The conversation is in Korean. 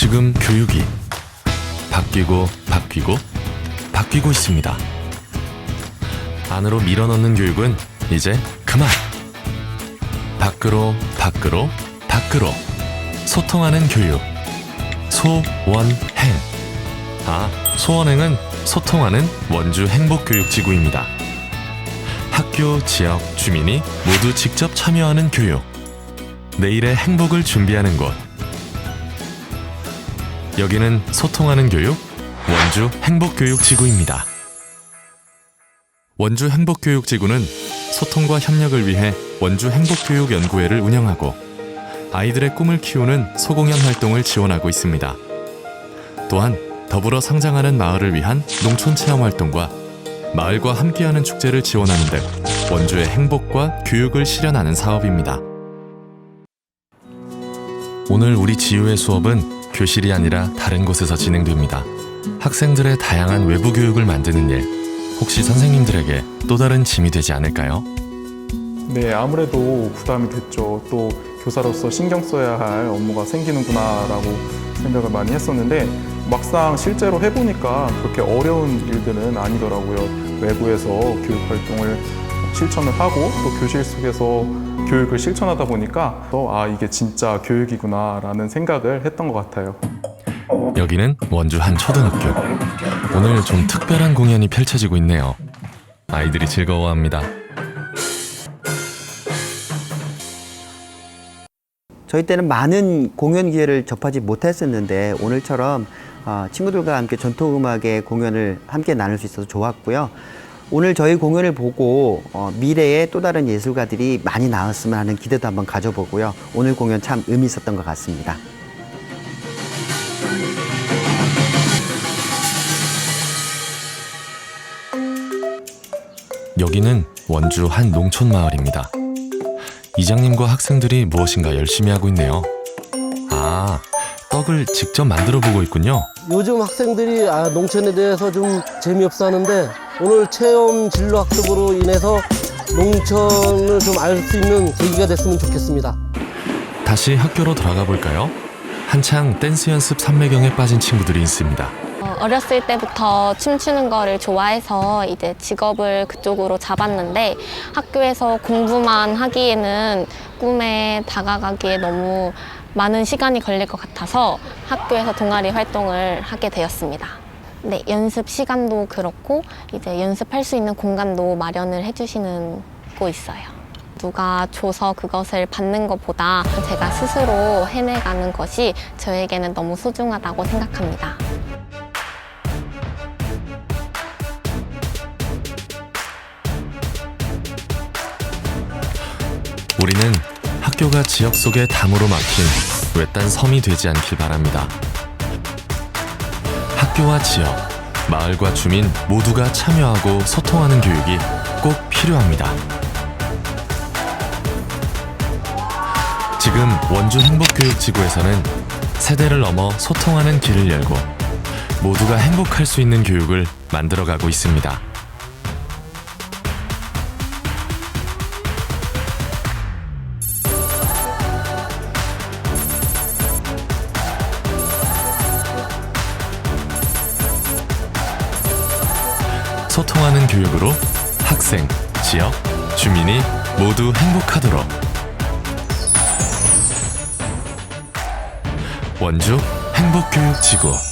지금 교육이 바뀌고 바뀌고 바뀌고 있습니다. 안으로 밀어넣는 교육은 이제 그만. 밖으로 밖으로 밖으로 소통하는 교육. 소원행. 아, 소원행은 소통하는 원주 행복교육지구입니다. 학교, 지역, 주민이 모두 직접 참여하는 교육. 내일의 행복을 준비하는 곳. 여기는 소통하는 교육, 원주 행복교육지구입니다. 원주 행복교육지구는 소통과 협력을 위해 원주 행복교육연구회를 운영하고 아이들의 꿈을 키우는 소공연 활동을 지원하고 있습니다. 또한 더불어 성장하는 마을을 위한 농촌 체험 활동과 마을과 함께하는 축제를 지원하는 등 원주의 행복과 교육을 실현하는 사업입니다. 오늘 우리 지우의 수업은 교실이 아니라 다른 곳에서 진행됩니다. 학생들의 다양한 외부 교육을 만드는 일, 혹시 선생님들에게 또 다른 짐이 되지 않을까요? 네, 아무래도 부담이 됐죠. 또 교사로서 신경 써야 할 업무가 생기는구나라고 생각을 많이 했었는데 막상 실제로 해보니까 그렇게 어려운 일들은 아니더라고요. 외부에서 교육 활동을 실천을 하고 또 교실 속에서 교육을 실천하다 보니까 또 아, 이게 진짜 교육이구나라는 생각을 했던 것 같아요. 여기는 원주 한 초등학교. 오늘 좀 특별한 공연이 펼쳐지고 있네요. 아이들이 즐거워합니다. 저희 때는 많은 공연 기회를 접하지 못했었는데 오늘처럼 어, 친구들과 함께 전통 음악의 공연을 함께 나눌 수 있어서 좋았고요. 오늘 저희 공연을 보고 어, 미래에 또 다른 예술가들이 많이 나왔으면 하는 기대도 한번 가져보고요. 오늘 공연 참 의미 있었던 것 같습니다. 여기는 원주 한 농촌 마을입니다. 이장님과 학생들이 무엇인가 열심히 하고 있네요. 아, 떡을 직접 만들어 보고 있군요. 요즘 학생들이 아, 농촌에 대해서 좀 재미없어 하는데 오늘 체험 진로 학습으로 인해서 농촌을 좀 알 수 있는 계기가 됐으면 좋겠습니다. 다시 학교로 돌아가 볼까요? 한창 댄스 연습 삼매경에 빠진 친구들이 있습니다. 어, 어렸을 때부터 춤추는 거를 좋아해서 이제 직업을 그쪽으로 잡았는데 학교에서 공부만 하기에는 꿈에 다가가기에 너무 많은 시간이 걸릴 것 같아서 학교에서 동아리 활동을 하게 되었습니다. 네, 연습 시간도 그렇고 이제 연습할 수 있는 공간도 마련을 해주시는 곳 있어요. 누가 줘서 그것을 받는 것보다 제가 스스로 해내가는 것이 저에게는 너무 소중하다고 생각합니다. 우리는 학교가 지역 속의 담으로 막힌 외딴 섬이 되지 않길 바랍니다. 학교와 지역, 마을과 주민 모두가 참여하고 소통하는 교육이 꼭 필요합니다. 지금 원주 행복교육지구에서는 세대를 넘어 소통하는 길을 열고 모두가 행복할 수 있는 교육을 만들어가고 있습니다. 소통하는 교육으로 학생, 지역, 주민이 모두 행복하도록. 원주 행복교육지구